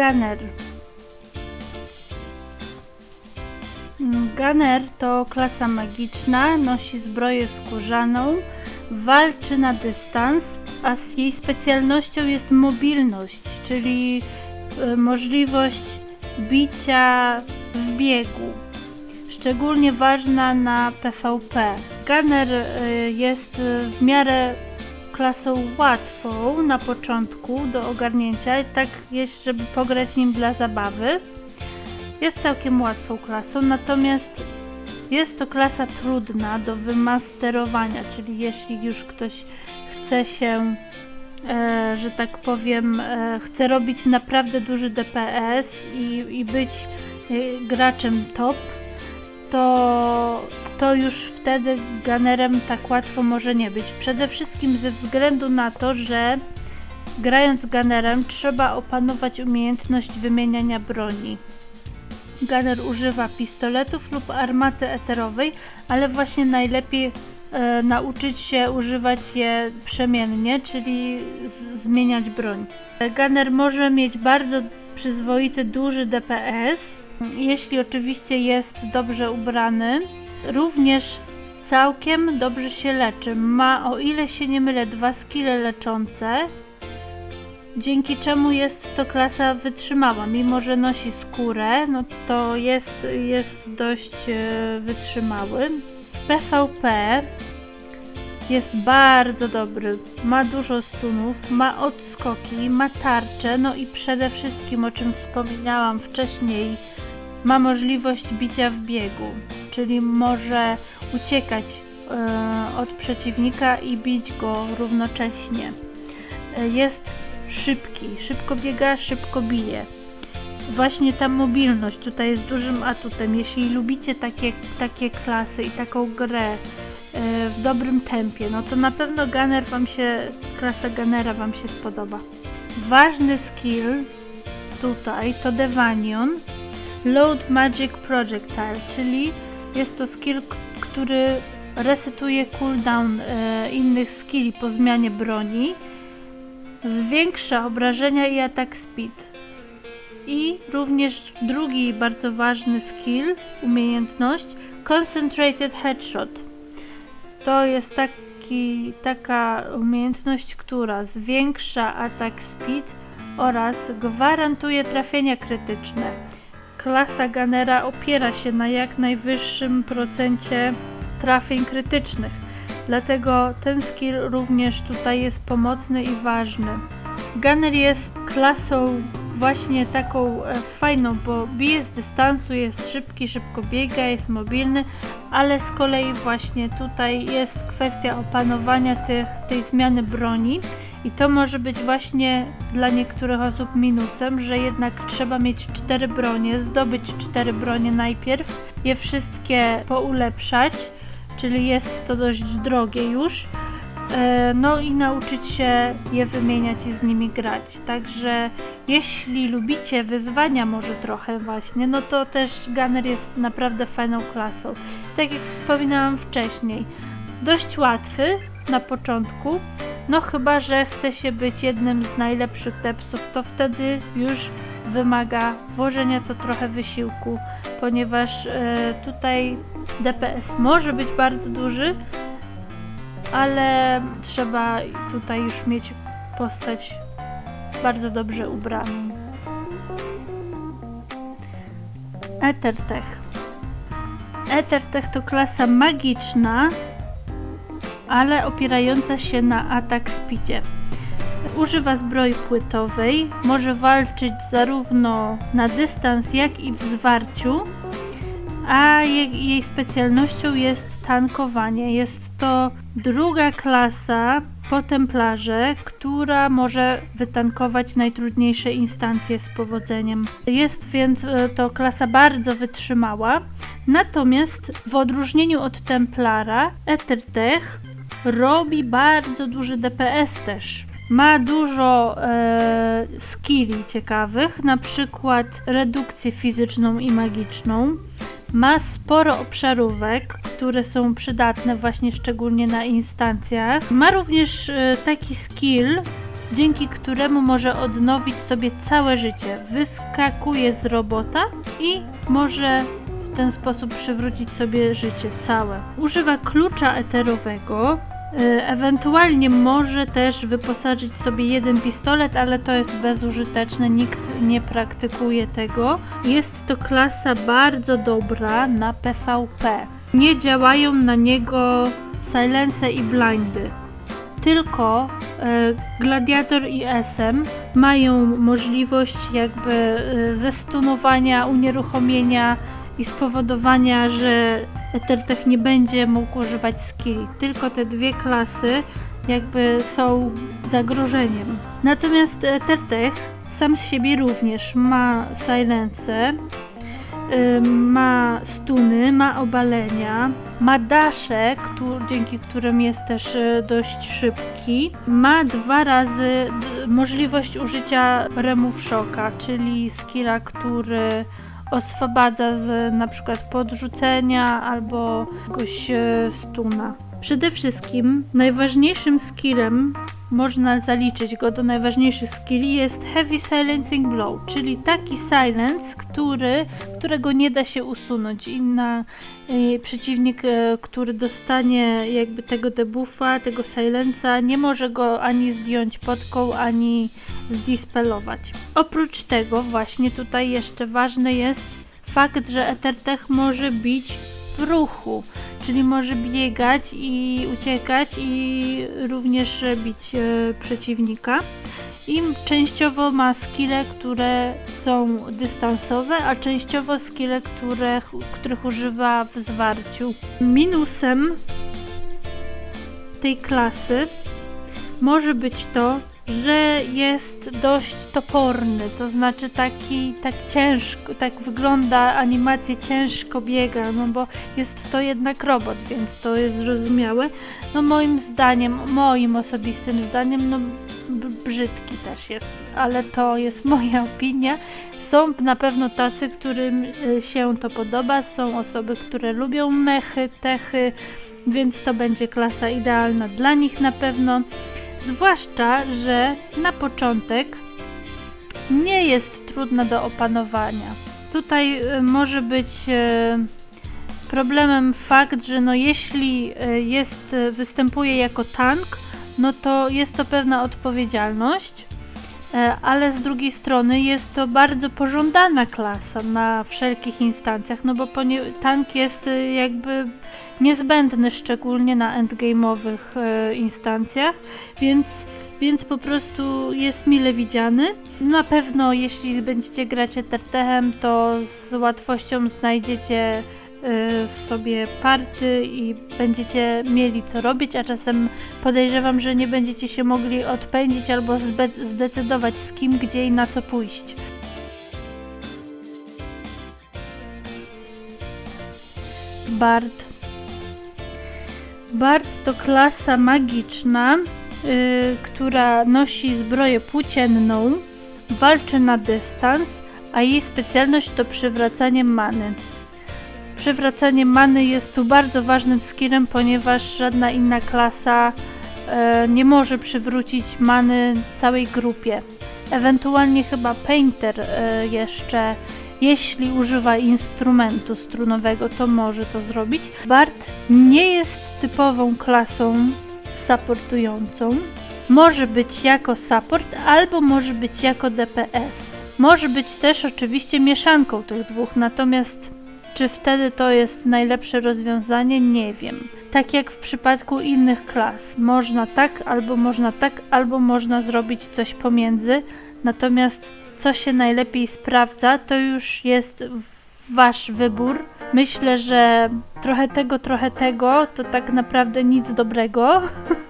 Gunner. Mm, Gunner to klasa magiczna, nosi zbroję skórzaną, walczy na dystans, a z jej specjalnością jest mobilność, czyli y, możliwość bicia w biegu. Szczególnie ważna na PvP. Gunner y, jest w miarę klasą łatwą na początku do ogarnięcia, tak jest, żeby pograć nim dla zabawy. Jest całkiem łatwą klasą, natomiast jest to klasa trudna do wymasterowania, czyli jeśli już ktoś chce się, e, że tak powiem, e, chce robić naprawdę duży DPS i, i być e, graczem top, to, to już wtedy gunnerem tak łatwo może nie być. Przede wszystkim ze względu na to, że grając gunnerem trzeba opanować umiejętność wymieniania broni. Gunner używa pistoletów lub armaty eterowej, ale właśnie najlepiej e, nauczyć się używać je przemiennie, czyli zmieniać broń. Gunner może mieć bardzo przyzwoity, duży DPS, jeśli oczywiście jest dobrze ubrany. Również całkiem dobrze się leczy. Ma, o ile się nie mylę, dwa skille leczące, dzięki czemu jest to klasa wytrzymała. Mimo, że nosi skórę, no to jest, jest dość e, wytrzymały. W PvP jest bardzo dobry. Ma dużo stunów, ma odskoki, ma tarczę, no i przede wszystkim, o czym wspominałam wcześniej, ma możliwość bicia w biegu, czyli może uciekać e, od przeciwnika i bić go równocześnie. E, jest szybki, szybko biega, szybko bije. Właśnie ta mobilność tutaj jest dużym atutem. Jeśli lubicie takie, takie klasy i taką grę e, w dobrym tempie, no to na pewno Gunner wam się, klasa Gunnera wam się spodoba. Ważny skill tutaj to Devanion Load Magic Projectile, czyli jest to skill, który resetuje cooldown e, innych skilli po zmianie broni zwiększa obrażenia i atak speed. I również drugi bardzo ważny skill, umiejętność Concentrated Headshot. To jest taki, taka umiejętność, która zwiększa atak speed oraz gwarantuje trafienia krytyczne. Klasa Gunnera opiera się na jak najwyższym procencie trafień krytycznych dlatego ten skill również tutaj jest pomocny i ważny. Gunner jest klasą właśnie taką e, fajną, bo bije z dystansu, jest szybki, szybko biega, jest mobilny, ale z kolei właśnie tutaj jest kwestia opanowania tych, tej zmiany broni i to może być właśnie dla niektórych osób minusem, że jednak trzeba mieć cztery bronie, zdobyć cztery bronie najpierw, je wszystkie poulepszać, czyli jest to dość drogie już. E, no i nauczyć się je wymieniać i z nimi grać. Także jeśli lubicie wyzwania może trochę właśnie, no to też Gunner jest naprawdę fajną klasą. Tak jak wspominałam wcześniej, dość łatwy na początku, no chyba, że chce się być jednym z najlepszych tepsów, to wtedy już wymaga włożenia to trochę wysiłku, ponieważ e, tutaj DPS może być bardzo duży, ale trzeba tutaj już mieć postać bardzo dobrze ubraną. Ethertech. Ethertech to klasa magiczna, ale opierająca się na atak speedzie. Używa zbroi płytowej, może walczyć zarówno na dystans, jak i w zwarciu, a jej, jej specjalnością jest tankowanie. Jest to druga klasa po templarze, która może wytankować najtrudniejsze instancje z powodzeniem. Jest więc e, to klasa bardzo wytrzymała, natomiast w odróżnieniu od templara, Ethertech robi bardzo duży DPS też. Ma dużo e, skilli ciekawych, na przykład redukcję fizyczną i magiczną. Ma sporo obszarówek, które są przydatne właśnie szczególnie na instancjach. Ma również e, taki skill, dzięki któremu może odnowić sobie całe życie. Wyskakuje z robota i może w ten sposób przywrócić sobie życie całe. Używa klucza eterowego, Ewentualnie może też wyposażyć sobie jeden pistolet, ale to jest bezużyteczne, nikt nie praktykuje tego. Jest to klasa bardzo dobra na PvP. Nie działają na niego silence i blindy. Tylko e, Gladiator i SM mają możliwość jakby e, zestunowania, unieruchomienia i spowodowania, że Ethertech nie będzie mógł używać skilli. Tylko te dwie klasy jakby są zagrożeniem. Natomiast Ethertech sam z siebie również ma silence, ma stuny, ma obalenia, ma dasze, któ- dzięki którym jest też y, dość szybki. Ma dwa razy możliwość użycia remove shocka, czyli skilla, który oswobadza z na przykład podrzucenia albo jakiegoś e, stuna. Przede wszystkim najważniejszym skillem, można zaliczyć go do najważniejszych skilli, jest Heavy Silencing Blow, czyli taki silence, który, którego nie da się usunąć. Inna e, przeciwnik, e, który dostanie jakby tego debuffa, tego silenca, nie może go ani zdjąć podką, ani zdispelować. Oprócz tego właśnie tutaj jeszcze ważny jest fakt, że Ethertech może bić w ruchu, czyli może biegać i uciekać i również bić e, przeciwnika. I częściowo ma skille, które są dystansowe, a częściowo skille, które, których używa w zwarciu. Minusem tej klasy może być to, że jest dość toporny, to znaczy taki, tak ciężko, tak wygląda animacje, ciężko biega, no bo jest to jednak robot, więc to jest zrozumiałe. No moim zdaniem, moim osobistym zdaniem, no brzydki też jest, ale to jest moja opinia. Są na pewno tacy, którym y, się to podoba, są osoby, które lubią mechy, techy, więc to będzie klasa idealna dla nich na pewno. Zwłaszcza, że na początek nie jest trudna do opanowania. Tutaj y, może być y, problemem fakt, że no jeśli y, jest, występuje jako tank, no to jest to pewna odpowiedzialność, e, ale z drugiej strony jest to bardzo pożądana klasa na wszelkich instancjach, no bo tank jest y, jakby niezbędny, szczególnie na endgame'owych e, instancjach, więc, więc po prostu jest mile widziany. Na pewno jeśli będziecie grać Ethertechem, to z łatwością znajdziecie e, sobie party i będziecie mieli co robić, a czasem podejrzewam, że nie będziecie się mogli odpędzić albo zdecydować z kim, gdzie i na co pójść. Bard. Bard to klasa magiczna, y, która nosi zbroję płócienną, walczy na dystans, a jej specjalność to przywracanie many. Przywracanie many jest tu bardzo ważnym skillem, ponieważ żadna inna klasa e, nie może przywrócić many całej grupie. Ewentualnie chyba Painter e, jeszcze, jeśli używa instrumentu strunowego, to może to zrobić. Bard nie jest typową klasą supportującą. Może być jako support, albo może być jako DPS. Może być też oczywiście mieszanką tych dwóch, natomiast czy wtedy to jest najlepsze rozwiązanie? Nie wiem. Tak jak w przypadku innych klas. Można tak, albo można tak, albo można zrobić coś pomiędzy. Natomiast co się najlepiej sprawdza, to już jest wasz wybór. Myślę, że trochę tego, trochę tego to tak naprawdę nic dobrego,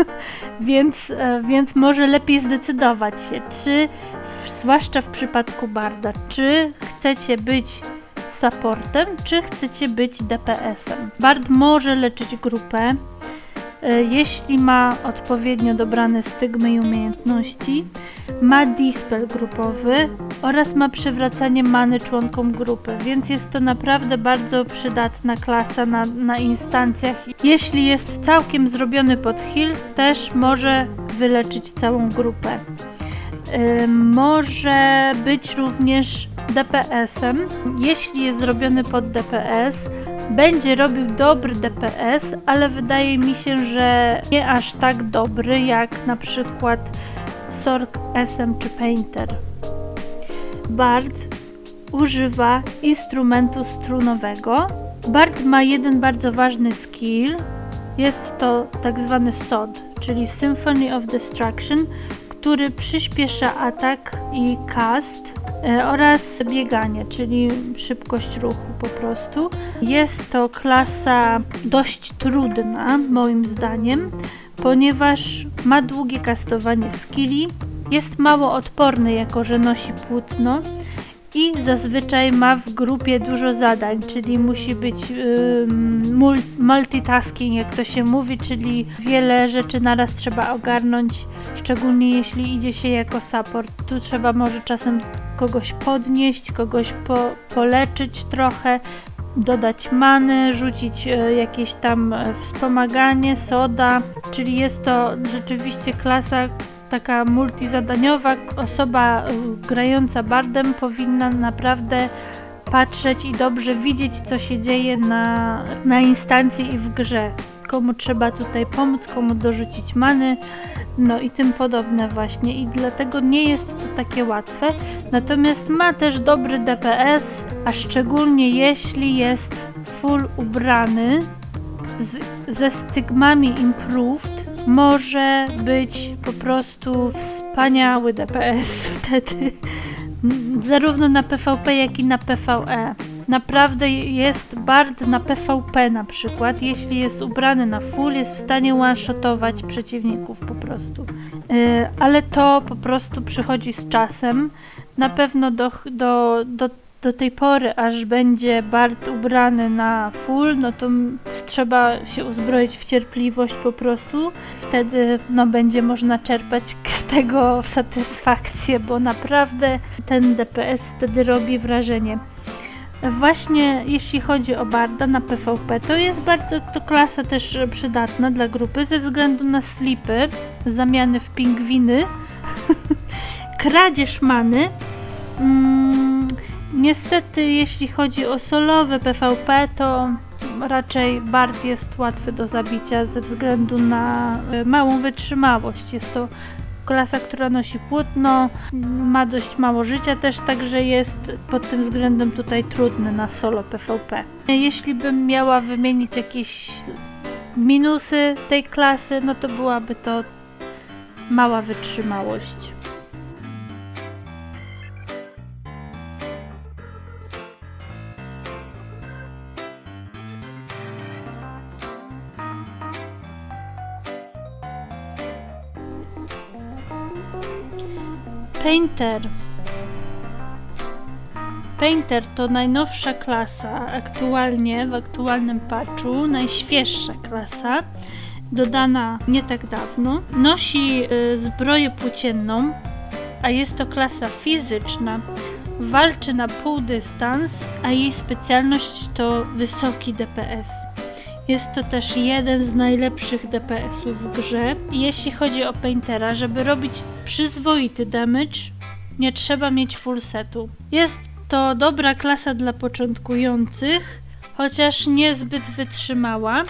więc, e, więc może lepiej zdecydować się, czy, zwłaszcza w przypadku Barda, czy chcecie być supportem, czy chcecie być DPS-em. Bard może leczyć grupę, e, jeśli ma odpowiednio dobrane stygmy i umiejętności, ma dispel grupowy, oraz ma przywracanie many członkom grupy, więc jest to naprawdę bardzo przydatna klasa na, na instancjach. Jeśli jest całkiem zrobiony pod heal, też może wyleczyć całą grupę. Y, może być również DPS-em. Jeśli jest zrobiony pod DPS, będzie robił dobry DPS, ale wydaje mi się, że nie aż tak dobry jak na przykład Sork SM czy Painter. Bard używa instrumentu strunowego. Bard ma jeden bardzo ważny skill. Jest to tak zwany SOD, czyli Symphony of Destruction, który przyspiesza atak i cast oraz bieganie, czyli szybkość ruchu po prostu. Jest to klasa dość trudna, moim zdaniem, ponieważ ma długie kastowanie skilli, jest mało odporny, jako że nosi płótno i zazwyczaj ma w grupie dużo zadań, czyli musi być yy, multitasking, jak to się mówi, czyli wiele rzeczy naraz trzeba ogarnąć, szczególnie jeśli idzie się jako support. Tu trzeba może czasem kogoś podnieść, kogoś po, poleczyć trochę, dodać many, rzucić y, jakieś tam e, wspomaganie, soda, czyli jest to rzeczywiście klasa, taka multizadaniowa osoba y, grająca bardem powinna naprawdę patrzeć i dobrze widzieć, co się dzieje na, na instancji i w grze. Komu trzeba tutaj pomóc, komu dorzucić many, no i tym podobne właśnie. I dlatego nie jest to takie łatwe. Natomiast ma też dobry DPS, a szczególnie jeśli jest full ubrany z, ze stygmami improved, może być po prostu wspaniały DPS wtedy. Zarówno na PvP, jak i na PvE. Naprawdę jest bard na PvP na przykład, jeśli jest ubrany na full, jest w stanie one-shotować przeciwników po prostu. Yy, ale to po prostu przychodzi z czasem. Na pewno do, do, do do tej pory, aż będzie Bart ubrany na full, no to trzeba się uzbroić w cierpliwość po prostu. Wtedy no, będzie można czerpać z tego satysfakcję, bo naprawdę ten DPS wtedy robi wrażenie. Właśnie jeśli chodzi o Barda na PvP, to jest bardzo to klasa też przydatna dla grupy ze względu na slipy, zamiany w pingwiny, kradzież many. Mm, Niestety, jeśli chodzi o solowe PvP, to raczej Bard jest łatwy do zabicia ze względu na e, małą wytrzymałość. Jest to klasa, która nosi płótno, ma dość mało życia też, także jest pod tym względem tutaj trudny na solo PvP. Jeśli bym miała wymienić jakieś minusy tej klasy, no to byłaby to mała wytrzymałość. Painter. Painter to najnowsza klasa, aktualnie w aktualnym patchu, najświeższa klasa, dodana nie tak dawno. Nosi y, zbroję płócienną, a jest to klasa fizyczna. Walczy na pół dystans, a jej specjalność to wysoki DPS. Jest to też jeden z najlepszych DPS-ów w grze. Jeśli chodzi o Paintera, żeby robić przyzwoity damage, nie trzeba mieć full setu. Jest to dobra klasa dla początkujących, chociaż niezbyt wytrzymała.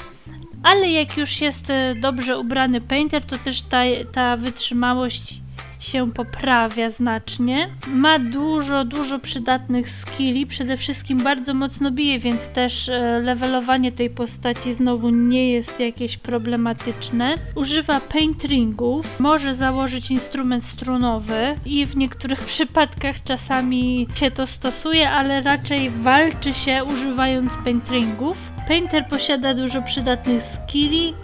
Ale jak już jest e, dobrze ubrany Painter, to też ta, ta wytrzymałość się poprawia znacznie. Ma dużo, dużo przydatnych skilli, przede wszystkim bardzo mocno bije, więc też e, levelowanie tej postaci znowu nie jest jakieś problematyczne. Używa paint ringów, może założyć instrument strunowy i w niektórych przypadkach czasami się to stosuje, ale raczej walczy się używając paint ringów. Painter posiada dużo przydatnych skilli,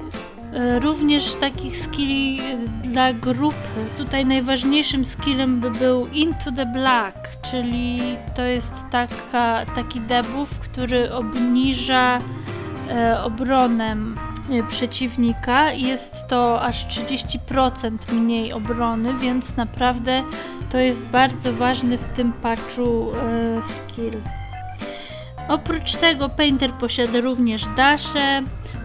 również takich skilli dla grupy. Tutaj najważniejszym skillem by był Into the Black, czyli to jest taka, taki debuff, który obniża e, obronę e, przeciwnika. Jest to aż 30% mniej obrony, więc naprawdę To jest bardzo ważny w tym patchu e, skill. Oprócz tego Painter posiada również dasze,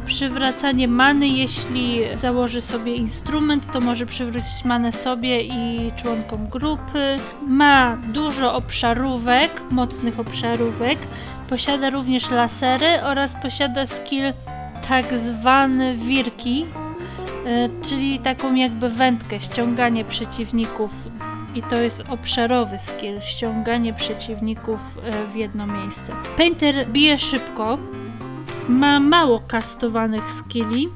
przywracanie many, jeśli założy sobie instrument, to może przywrócić manę sobie i członkom grupy. Ma dużo obszarówek, mocnych obszarówek. Posiada również lasery oraz posiada skill tak zwany wirki, e, czyli taką jakby wędkę, ściąganie przeciwników. I to jest obszarowy skill, ściąganie przeciwników e, w jedno miejsce. Painter bije szybko, ma mało kastowanych skilli.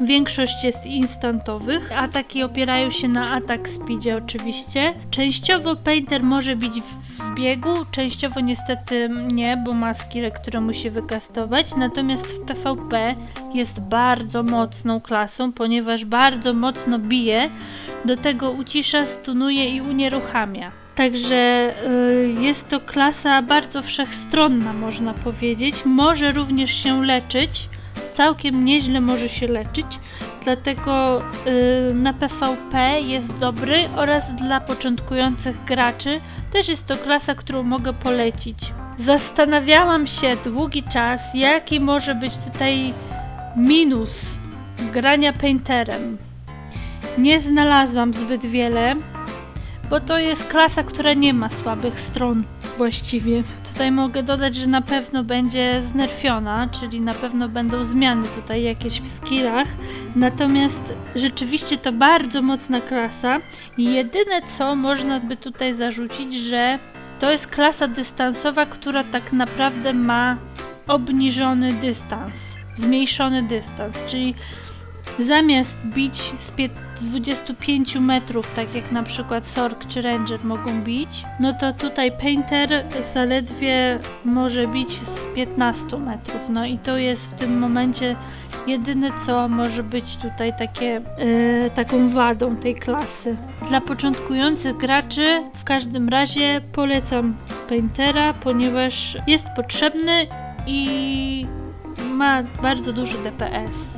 Większość jest instantowych. Ataki opierają się na atak speedzie oczywiście. Częściowo Painter może bić w biegu, częściowo niestety nie, bo ma skille, które musi wykastować. Natomiast w PvP jest bardzo mocną klasą, ponieważ bardzo mocno bije. Do tego ucisza, stunuje i unieruchamia. Także y, jest to klasa bardzo wszechstronna, można powiedzieć. Może również się leczyć, całkiem nieźle może się leczyć, dlatego y, na PvP jest dobry oraz dla początkujących graczy też jest to klasa, którą mogę polecić. Zastanawiałam się długi czas, jaki może być tutaj minus grania painterem. Nie znalazłam zbyt wiele, bo to jest klasa, która nie ma słabych stron właściwie. Tutaj mogę dodać, że na pewno będzie znerfiona, czyli na pewno będą zmiany tutaj jakieś w skillach. Natomiast rzeczywiście to bardzo mocna klasa jedyne co można by tutaj zarzucić, że to jest klasa dystansowa, która tak naprawdę ma obniżony dystans, zmniejszony dystans, czyli Zamiast bić z, pie- z 25 metrów, tak jak na przykład Sork czy Ranger mogą bić, no to tutaj Painter zaledwie może bić z 15 metrów. No i to jest w tym momencie jedyne, co może być tutaj takie, yy, taką wadą tej klasy. Dla początkujących graczy w każdym razie polecam Paintera, ponieważ jest potrzebny i ma bardzo duży DPS.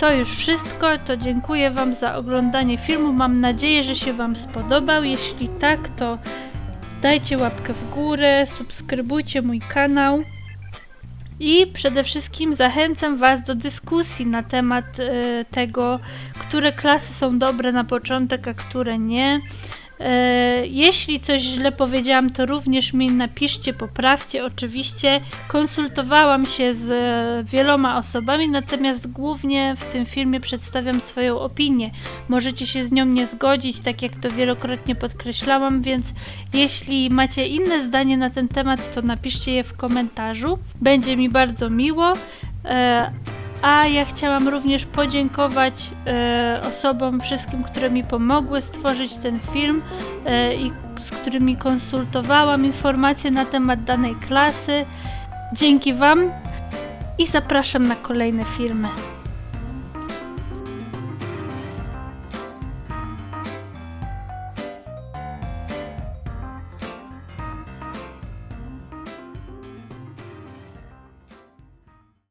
To już wszystko, to dziękuję Wam za oglądanie filmu. Mam nadzieję, że się Wam spodobał. Jeśli tak, to dajcie łapkę w górę, subskrybujcie mój kanał. I przede wszystkim zachęcam Was do dyskusji na temat e, tego, które klasy są dobre na początek, a które nie. E, jeśli coś źle powiedziałam, to również mi napiszcie, poprawcie. Oczywiście konsultowałam się z e, wieloma osobami, natomiast głównie w tym filmie przedstawiam swoją opinię. Możecie się z nią nie zgodzić, tak jak to wielokrotnie podkreślałam, więc jeśli macie inne zdanie na ten temat, to napiszcie je w komentarzu. Będzie mi bardzo miło. A ja chciałam również podziękować e, osobom, wszystkim, które mi pomogły stworzyć ten film e, i z którymi konsultowałam informacje na temat danej klasy. Dzięki Wam i zapraszam na kolejne filmy.